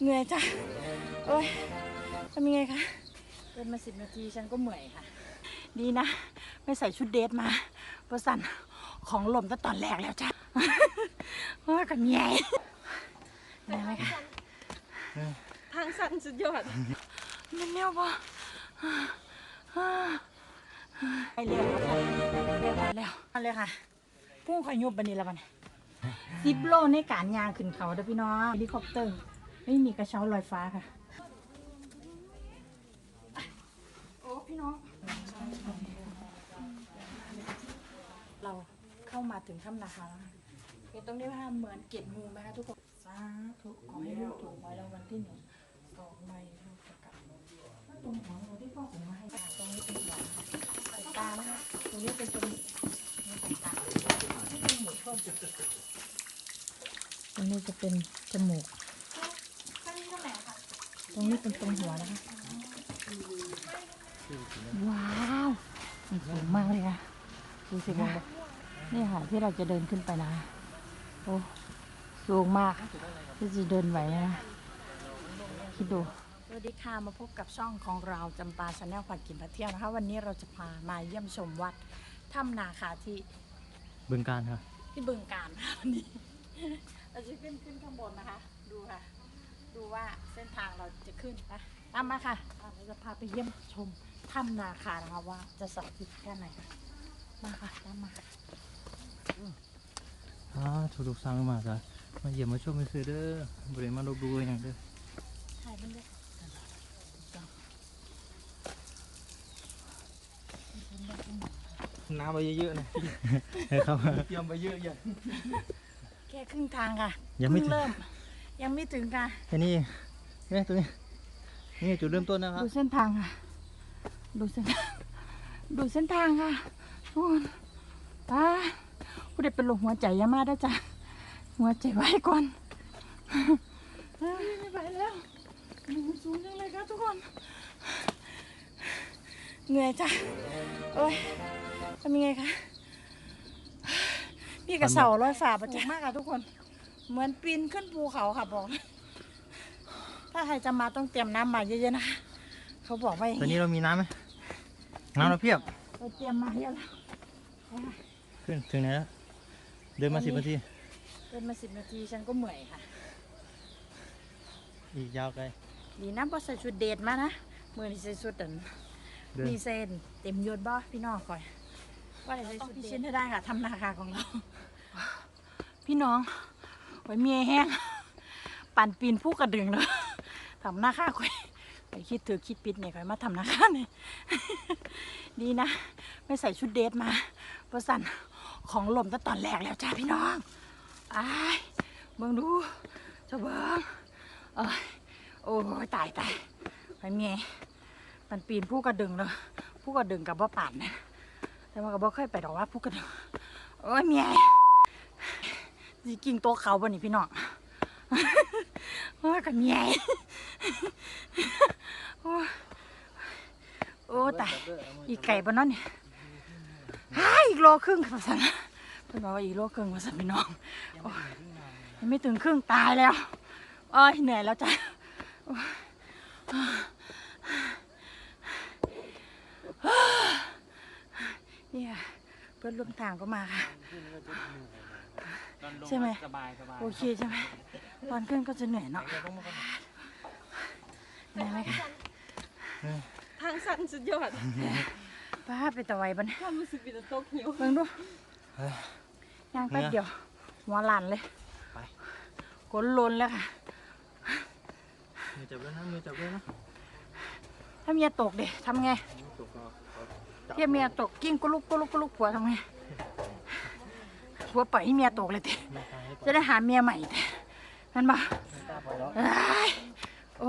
เหนื่อยจ้ะโอ้ยทำยังไงคะเดินมาสิบนาทีฉันก็เมื่อยค่ะ ดีนะ ไม่ใส่ชุดเดทมาประสันของหล่มตั้งตอนแรกแล้วจ้ะว่ากันใหญ่เหนื่อยไหมคะทางสั้นสุดยอด มันเร็วปะไปเร็วค่ะเร็วมาแล้วมาเลยค่ะพุ่งขยุบบันนี้แล้วบันสิบโลในการยางขึ้นเขาเด้อพี่น้องเฮลิคอปเตอร์ ไม่มีกระเช้าลอยฟ้าค่ะ โอ้พี่น้อง เราเข้ามาถึงถ้ำนาคาแล้วค่ะเห็นตรงนี้ไหมคะเหมือนเกล็ดงูไหมคะทุกคนสาธุขอให้ลูกถูกไว้รางวัลที่หนึ่งสองใบลูกประกลับมาตรงหัวงูที่พ่อผมมาให้ค่ะตรงนี้เป็นหัวใส่ตานะคะตรงนี้เป็นจมูกนี่ใส่ตาที่เป็นหมูเพิ่มตรงนี้จะเป็นจมูก ตรงนี้เป็นตรงหัวนะคะ ว้าวมันสูงมากเลยค่ะดูสิคะนี่ค่ะที่เราจะเดินขึ้นไปนะ โอ้สูงมากที่จะเดินไหวนะ คิดดูสวัสดีค่ะมาพบกับช่องของเราจำปาชาแนลผัดกินผัดเที่ยวนะคะ วันนี้เราจะพามาเยี่ยมชมวัดถ้ำนาคาที่บึงการครับที่บึงการค่ะวันนี้เราจะขึ้นขึ้นข้างบนนะคะ ดูค่ะ ดูว่าเส้นทางเราจะขึ้นนะตามมาค่ะอะเราจะพาไปเยี่ยมชมถ้ำนาคานะคะว่าจะศักดิ์สิทธิ์แค่ไหนค่ะมาค่ะตามมาอ่าถูกลูกสร้างมาซะมาเยี่ยมมาชมไปซื้อเด้อบริมาลบดูอย่างเด้อถ่ายมันเลยน้ำไปเยอะๆนะครับ เตรียมไปเยอะอย่างแค่ครึ่งทางค่ะยังไม่เพิ่ถึงเริ่ม ยังไม่ถึงค่ะแค่นี้เองเนี่ยตัวนี้นี่จุดเริ่มต้นนะครับ ดูเส้นทางค่ะ ดูเส้นทางดูเส้นทางค่ะทุกคนตาผู้เด็กเป็นลมหัวใจอยามาได้อจ้ะหัวใจไว้ก่อนเฮ้ยไม่ไหวแล้วดูสูงจังเลยครับทุกคน เหนื่อยจ้ะโอ้ยทำยังไงคะพี่กระเสาร้อยฝ่าประจักมากค่ะทุกคน เหมือนปีนขึ้นภูเขาค่ะบอก ถ้าใครจะมาต้องเตรียมน้ำมาเยอะๆนะคะเขาบอกว่าอย่างตอนนี้นี้เรามีน้ำไหมน้ำเราเพียบ เราเตรียมมาเยอะแล้วขึ้นถึงไหนแล้ว เดินมาสิบนาที เดินมาสิบนาทีฉันก็เมื่อยค่ะ อีกยาวไกล ดีนะพอใส่ชุดเดทมานะมือนี่ใส่ชุดอันเดิน มีเซนเต็มยศบ่พี่น้องคอยว่าจะใส่ชุดพิชิตให้ได้ค่ะทำนาคาของเรา พี่น้อง ไว้เมียแห้ง ปั่นปีนผู้กระดึงเลยทำหน้าค่าคอยไปคิดถือคิดปิดเนี่ยคอยมาทำหน้าค่าเนี่ยดีนะ ไม่ใส่ชุดเดทมาประสันของหล่มตั้งตอนแรกแล้วจ้าพี่น้องไอายเบิ่งดูเจ้าเบิ่งเอ้โอ้ยตายตายไปเมียมันปีนผู้กระดึงเลยผู้กระดึงกับว่าป่านนะแต่ว่ากับว่าเคยไปดอกว่าผู้กระดึงโอ้ยเมีย สิกิ่งตัวเขาบ่นี่พี่น้องโอ้ยกับเมียโอ้ยโอ้ตายอีกไก่บนนั้นเนี่ยฮ่าอีกโลครึ่งค่ะสันเพิ่นบอกว่าอีกโลครึ่งว่าสันพี่น้องยังไม่ถึงครึ่งตายแล้วโอ้ยเหนื่อยแล้วจ้ะเนี่ยเพื่อนร่วมทางก็มาค่ะ ใช่ไหมสบายสบายโอเคใช่ไหมตอนขึ้นก็จะเหนื่อยเนาะเหนื่อยไหมคะทางสั้นสุดยอดป้าไปตะไวบันความรู้สึกเป็นตกหิวเบิ่งดูย่างแป๊บเดียวหัวหลานเลยไปขนลนแล้วค่ะมือจับด้วยนะมือจับด้วยนะถ้าเมียตกเด็ทำไงตกก็เทียเมียตกกิ้งกุลุกกุลุกกุลุกผัวทำไง ผัวปล่อยให้เมียตกเลยเตะไม่ตายให้จะได้หาเมียใหม่เตะนั่นบ่ตาพอแล้วเอ้ยโอ้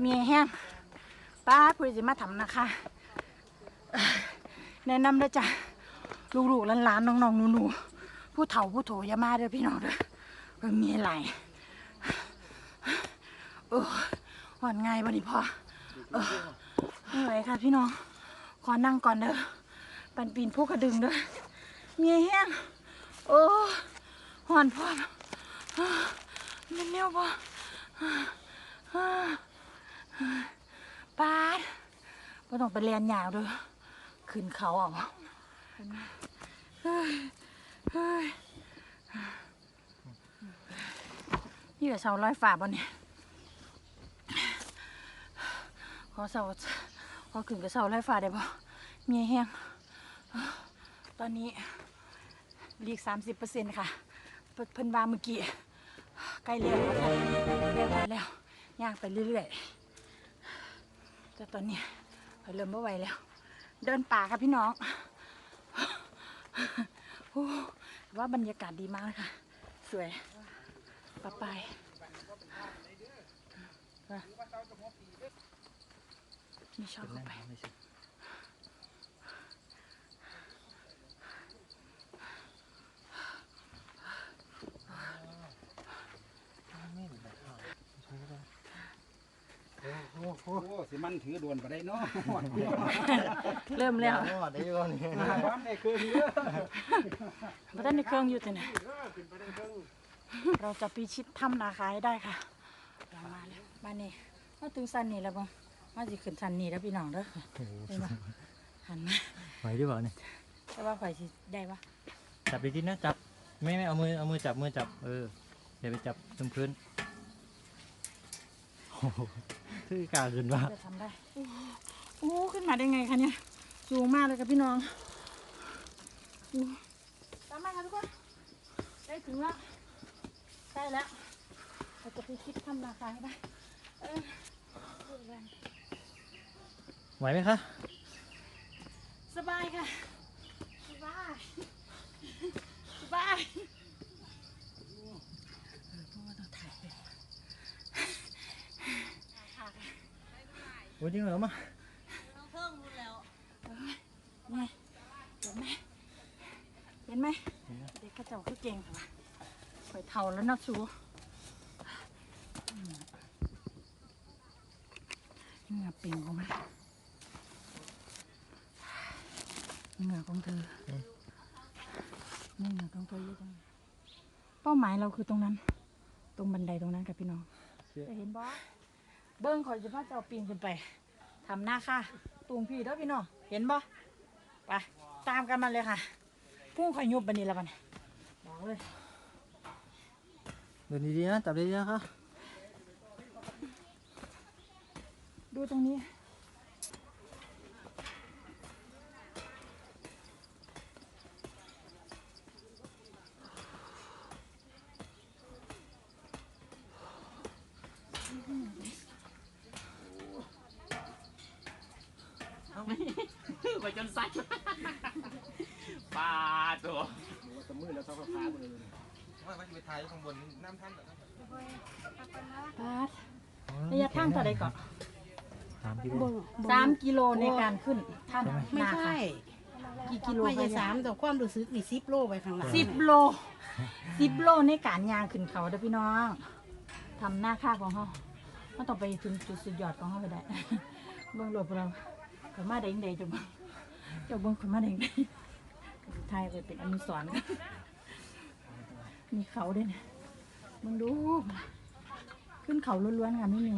เมียแห้งป้าพูดสิมาทำนะคะเอ้ยแนะนำเลยจ้ะลูกๆหลานๆน้องๆหนูๆผู้เฒ่าผู้โถอย่ามาเด้อพี่น้องเด้อเพิ่งมีอะไรโอ้อ่อนง่ายบ่นี่พ่อเออไม่ไหวค่ะพี่น้อง ขอนั่งก่อนเด้อปันปีนผู้กระดึงเด้อเมียแห้ง โอ้หอนพอดมันเนียวบ่ปาดบ่ต้องไปเรียนยาวด้วยขึ้นเขาออกเฮ้ยเดี๋กับเสาลอยฝ่าบ่เนี่ยขอเสาขอขึ้นกับเสาลอยฝ่าได้บ่เมียแห้งตอนนี้ ลีกสามสิบเปอร์เซ็นต์ค่ะเพิ่นว่าเมื่อกี้ใกล้เรียนแล้วค่ะเรียนแล้วย่างไปเรื่อยๆแต่ตอนนี้เริ่มไม่ไหวแล้ว เดินป่าค่ะพี่น้องว่าบรรยากาศดีมากเลยค่ะ สวยปะปายนี่ชอบเข้าไป ไม่ใช่โอ้โหสิมันถือดวนไปได้เนาะเริ่มแล้วรอดได้ก่อนนี่ความได้คืนเด้อมาด้านในเครื่องอยู่แต่ไหนเราจะพิชิตถ้ำนาคาให้ได้ค่ะเรามาแล้วมานี่มาถึงสันนี่แล้วบ้งมาสิขึ้นสันนี่แล้วพี่น้องเด้อโอ้โหเห็นปะหันมาไหวหรือเปล่าเนี่ยแต่ว่าข่อยสิได้ปะจับดีๆนะจับไม่ไม่เอามือเอามือจับมือจับเอออย่าไปจับตรงพื้น ชื่อกล้าขึ้นว่าจะทำได้โอ้โอ้ขึ้นมาได้ไงคะเนี่ย สูงมากเลยค่ะพี่น้องตามมาค่ะทุกคน ได้ถึงแล้วใกล้แล้วเราจะพิชิตถ้ำนาคาให้ได้ไหวไหมคะ สบายค่ะ สบาย สบายเพราะว่าเราถ่ายไป โอ้ย จริงเหรอมานี่เห็นไหมเห็นไหมเด็กกระเจ้าคือเก่งค่ะคอยเท่าแล้วนะสูอืมเหงื่อเปล่งของมันเหงื่อของเธอนี่เหงื่อของเธอเยอะจังเป้าหมายเราคือตรงนั้น ตรงบันไดตรงนั้นค่ะพี่น้องจะเห็นบอ เบิ้งคอยจะพาเจ้าปีนขึ้นไปทำหน้าค่ะตูงพี่เด้อพี่น้องเห็นบ่ไปตามกันมาเลยค่ะพุ่งข่อยยุบบันนี้ละบันบอกเลยเดินดีๆนะจับดีๆนะคะดูตรงนี้ ปาดระยะทางเท่าไรก่อนสามกิโลสามกิโลในการขึ้นท่านไม่นาใช่ค่ะกี่กิโลไม่ใช่คะสามแต่ความรู้สึกนี่สิบโลไปข้างหลังสิบโลสิบโลในการยางขึ้นเขาเด้อพี่น้องทำหน้าค่าของเขาเขาต้องไปถึงจุดสุดยอดของเขาไปได้เบื้องหลบเราขอยมาได้ยังไงจังเจ้าเบื้องขอยมาได้ยังไง ไทยไปเป็นอนุสรณ์มีเขาด้วยนะมึงดู ขึ้นเขาล้วนๆค่ะไม่มี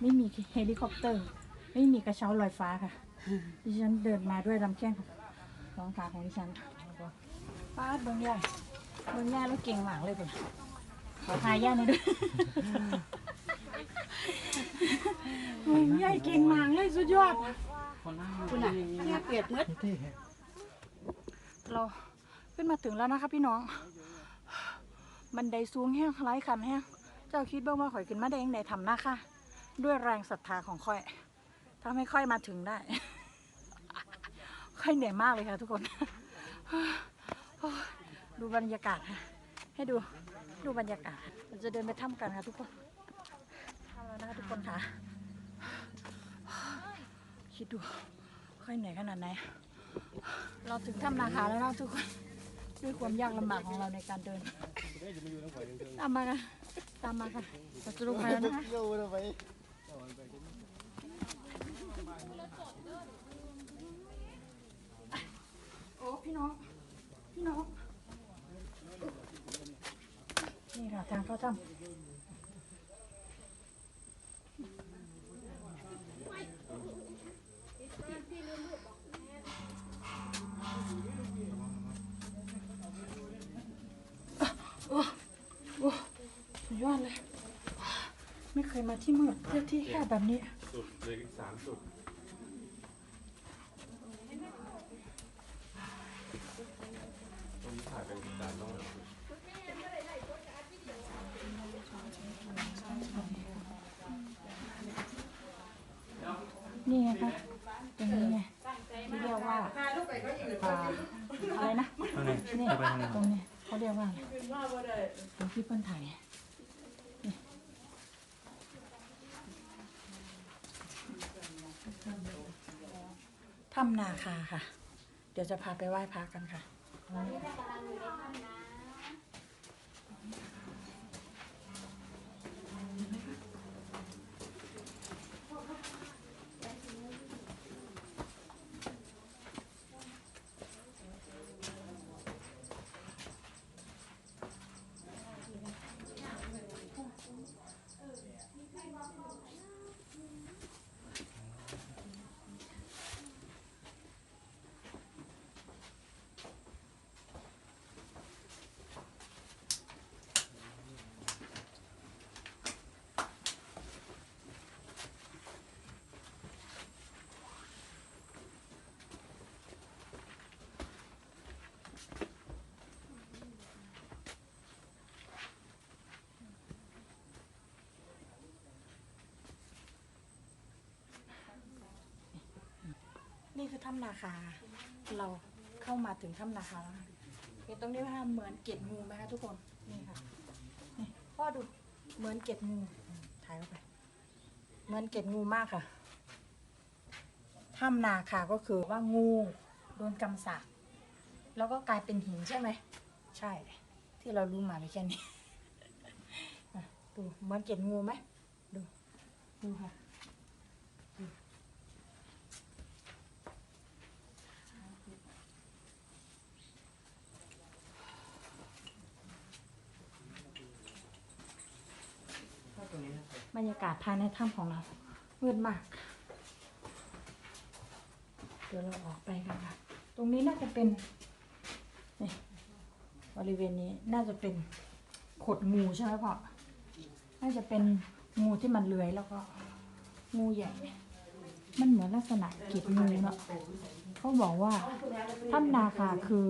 ไม่มีเฮลิคอปเตอร์ ไม่มีกระเช้าลอยฟ้าค่ะ ดิฉันเดินมาด้วยลำแข้งของสองขาของดิฉันป้าดเบิ้งย่าเบิ้งย่าแล้วเก่งมากเลยเพิ่นขอทายย่าหน่อยด้วยเบิ้งย่าเก่งมากเลยสุดยอดคุณน่ะเนี่ยเปียดมืด เราขึ้นมาถึงแล้วนะคะพี่น้อง บันไดสูงแห้งคล้ายขันแห้งเจ้าคิดบ้างว่าข่อยขึ้นมาได้ยังไงทำหน้าค่ะ ด้วยแรงศรัทธาของค่อยทำให้ค่อยมาถึงได้ค่อยเหนื่อยมากเลยค่ะทุกคน ดูบรรยากาศค่ะ ให้ดู ดูบรรยากาศ เราจะเดินไปถ้ำกันค่ะทุกคนทำแล้วนะคะทุกคนค่ะ คิดดู ค่อยเหนื่อยขนาดไหน เราถึงถ้ำนาคาแล้วนะทุกคนด้วยความยากลำบากของเราในการเดินตามมากันตามมาค่ะเราจะลงไปแล้วนะคะโอ้พี่น้องพี่น้องนี่ค่ะทางเข้าถ้ำ ไม่เค ยมาที่มืดเลือกที่แคบแบบนี้ สุดเลยสามสุดตรงนี้ถ่ายเป็นสามรอบนี่ไงคะตรงนี้ไงที่เรียกว่าอ่าอะไรนะทางไหนนี่เอาไปทางไหนตรงนี้เขาเรียกว่าอะไรตรงที่เปิ้นถ่าย ถ้ำนาคาค่ะ เดี๋ยวจะพาไปไหว้พระกันค่ะนี่ นี่คือถ้ำนาคา เราเข้ามาถึงถ้ำนาคาแล้วค่ะเห็นตรงนี้ไหมคะเหมือนเกล็ดงูไหมคะทุกคนนี่ค่ะนี่พ่อดูเหมือนเกล็ดงูถ่ายเข้าไป เหมือนเกล็ดงูมากค่ะถ้ำนาคาก็คือว่างูโดนกำสาแล้วก็กลายเป็นหินใช่ไหมใช่ ที่เรารู้มาไม่แค่นี้ดูเหมือนเกล็ดงูไหมดูดูค่ะ บรรยากาศภายในถ้ำของเรามืดมาก เดี๋ยวเราออกไปกันค่ะ ตรงนี้น่าจะเป็นนี่บริเวณนี้น่าจะเป็นขดงูใช่ไหมพ่อ น่าจะเป็นงูที่มันเลื้อยแล้วก็งูใหญ่ มันเหมือนลักษณะเกล็ดงูเนาะเขาบอกว่าถ้ำนาคาคือ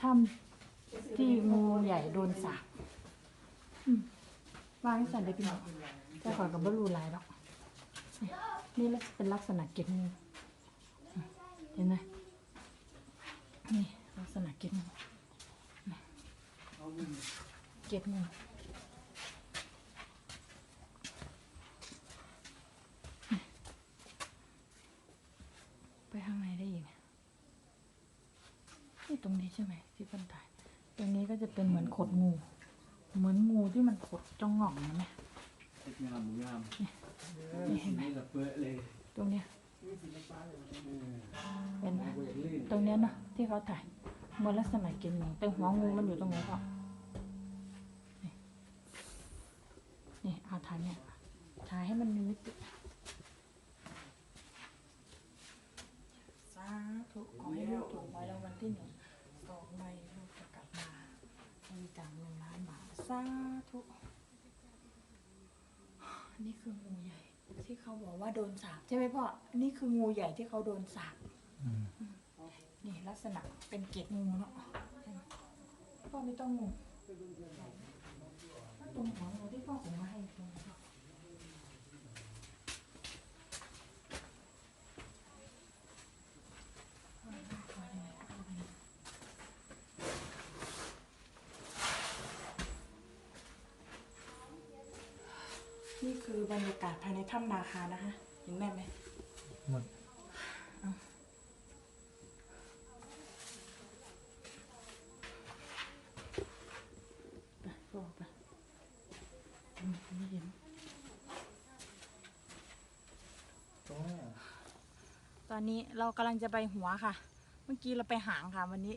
ถ้ำที่งูใหญ่โดนสาปอืมวางสันเด็กพี่อง แต่ขอยกับบรูลายดอกนี่เป็นลักษณะเกล็ดงูเห็นไหมนี่ลักษณะเกล็ดงูนี่เกล็ดงูนี่ไปข้างในได้อีกนี่ตรงนี้ใช่ไหมที่เพิ่นถ่ายตรงนี้ก็จะเป็นเหมือนขดงู เหมือนงูที่มันขดจ้องหง่องนะแม่ งามงามนี่เห็นไหมนี่ละเปื้อเลยตรงเนี้ยเห็นไหมตรงเนี้ยเนาะที่เขาถ่ายเหมือนลักษณะกินงูแต่หัวงูมันอยู่ตรงไหนก็นี่นี่เอาถ่ายเนี่ยถ่ายให้มันมีมิติสาธุขอให้ลูกถูกไว้รางวัลที่หนึ่งสองใบลูกจะกลับมาบริจาคหนึ่งล้านบาทสาธุ นี่คืองูใหญ่ ที่เขาบอกว่าโดนสาปใช่ไหมพ่อ นี่คืองูใหญ่ที่เขาโดนสาปอืมนี่ลักษณะเป็นเกล็ดงูเนาะพ่อไม่ต้องงูตรงหัวงูที่พ่อส่งมาให้ตรงนี้นี่ คือบรรยากาศภายในถ้ำนาคานะคะเห็นแม่ไหมหมดไปก็ออกไปอืมไม่เห็นตรงนี้ตอนนี้เรากำลังจะไปหัวค่ะ เมื่อกี้เราไปหางค่ะวันนี้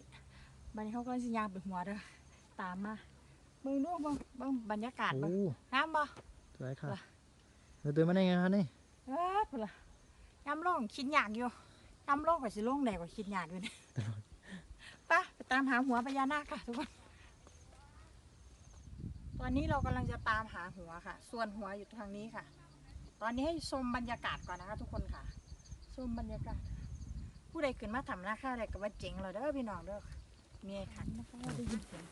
วันนี้เขากำลังจะยางไปหัวเด้อตามมาเบิ่งดูเบิ่งเบิ่งบรรยากาศโอ้เบิ่งงามบ่สวยค่ะล่ะ เราเดินมาได้ไงคะนี่เอ้อพุ่นล่ะยามลงคิดยากอยู่ยามลงก็สิลงได้กว่าคิดยากอยู่นี่ไปไปตามหาหัวพญานาคค่ะทุกคน ตอนนี้เรากำลังจะตามหาหัวค่ะ ส่วนหัวอยู่ทางนี้ค่ะ ตอนนี้ให้ชมบรรยากาศก่อนนะคะ ทุกคนค่ะชมบรรยากาศ ผู้ใดขึ้นมาทำหน้าค่าอะไรก็ว่าเจ๋งเลยเด้อพี่น้องเด้อเมียขันนะคะว่าได้ยินเสียง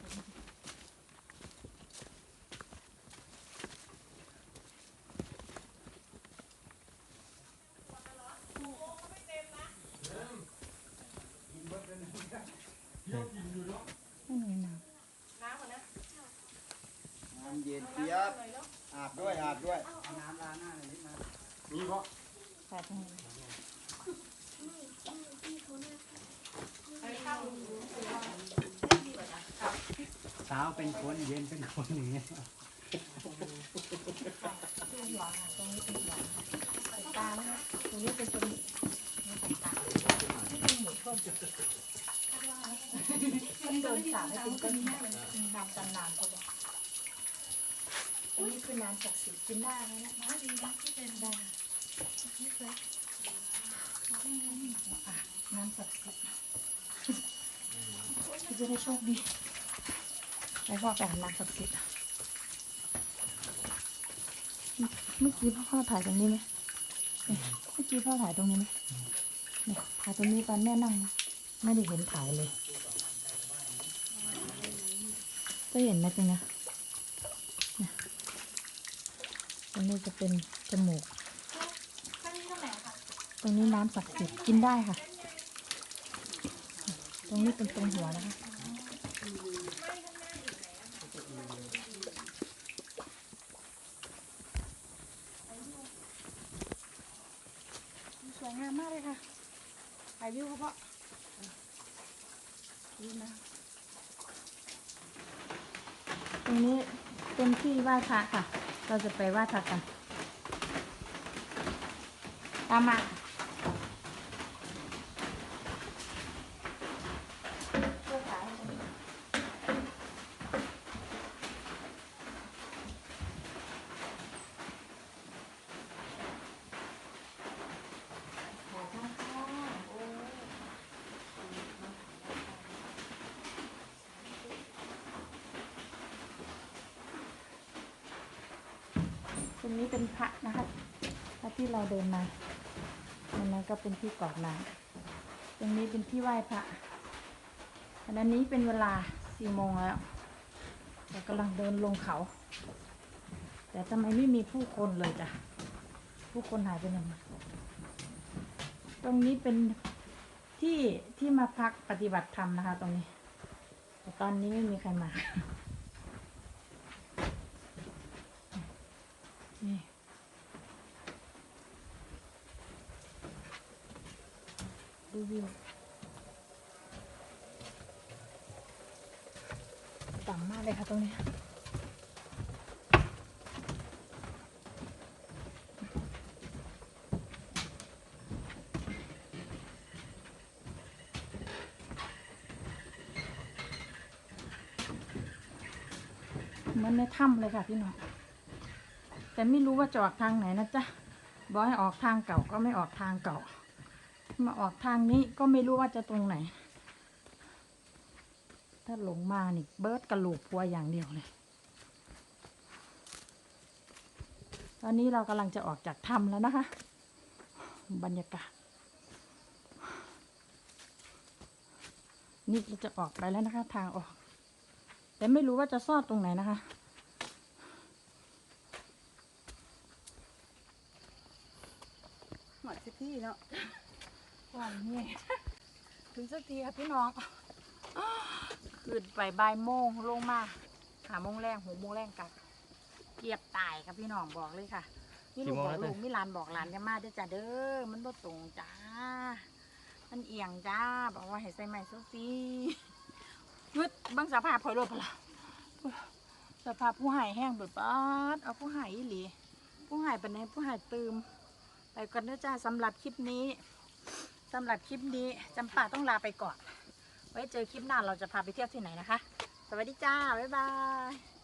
ไม่มีน้น้ำเย็นเจี๊ยบอาบด้วยอาบด้วยน้ำล้างหน้าเลยนิดนะมีเพราะำแต่ทางนี้เช้าเป็นคนเย็นเป็นคนอย่างเงี้ยหวานะตรงนี้เป็นหวานใส่ตาแล้วนะตรงนี้เป็นตัวนี้ใส่ตาที่เป็นห มูทอดมันโดนสาบให้เป็นก้อนหินน้ำจันน้ำเขาบอกอันนี้คือน้ำศักดิ์สิทธิ์กินได้ไหมนี่ยน้ำดีนะที่เป็นได้ไม่เคยน้ำศักดิ์สิทธิ์จะได้โชคดีไปพ่อไปหาน้ำศักดิ์สิทธิ์เมื่อกี้พ่อถ่ายตรงนี้ไหมเมื่อกี้พ่อถ่ายตรงนี้ไหมเนี่ยถ่ายตรงนี้ตอนแม่นั่ง ไม่ได้เห็นถ่ายเลย ก็เห็นไหมจริงนะเนี่ยตรงนี้จะเป็นจมูกตรงนี้น้ำศักดิ์สิทธิ์กินได้ค่ะ ตรงนี้เป็นตรงหัวนะคะสวยงามมากเลยค่ะถ่ายวิวเขาเพาะวิวนะ ต รงนี้เป็นที่ไหว้พระค่ะ เราจะไปไหว้พระกันตามมาช่วยขายให้หน่อยขอบคุณค่ะโอ้ต รงนี้เป็นพระนะคะพระที่เราเดินมาอันนั้นก็เป็นที่กรอกน้ำตรงนี้เป็นที่ไหว้พระอันนี้เป็นเวลาสี่โมงแล้วเรากำลังเดินลงเขา แต่ทำไมไม่มีผู้คนเลยจ้ะ ผู้คนหายไปไหนหมดตรงนี้เป็นที่ที่มาพักปฏิบัติธรรมนะคะ ตรงนี้ แต่ตอนนี้ไม่มีใครมา นี่ดูวิวต่ำมากเลยค่ะตรงนี้เหมือนในถ้ำเลยค่ะพี่น้อง แต่ไม่รู้ว่าจะออกทางไหนนะจ๊ะบอกให้ออกทางเก่าก็ไม่ออกทางเก่า มาออกทางนี้ก็ไม่รู้ว่าจะตรงไหน ถ้าหลงมานี่เบิร์ดกระโหลกพัวอย่างเดียวเลย ตอนนี้เรากำลังจะออกจากถ้ำแล้วนะคะ บรรยากาศ นี่เราจะออกไปแล้วนะคะ ทางออก แต่ไม่รู้ว่าจะซ่อนตรงไหนนะคะ หมดสิ ที่เนาะวันนี้ถึงสักทีค่ะพี่น้องขึ้นไปบ่ายโมงลงมาหาโมงแรงหกโมงแรงกลับเกียบตายค่ะพี่น้องบอกเลยค่ะนี่ลูกบอกลูกมิลานบอกหลานกันมาเด้อจ้าเด้อมันบ่ตรงจ้า มันเอียงจ้า บอกว่าให้ใส่ไม้ซุซีงึดเบางสภาพพอยรถพละสภาพผู้หายแห้งเบิดปาดเอาผู้หายอีหลีผู้หายเป็นไงผู้หายตืม ไปก่อนนะจ้าสำหรับคลิปนี้สำหรับคลิปนี้จำป่าต้องลาไปก่อน ไว้เจอคลิปหน้าเราจะพาไปเที่ยวที่ไหนนะคะ สวัสดีจ้า บ๊ายบาย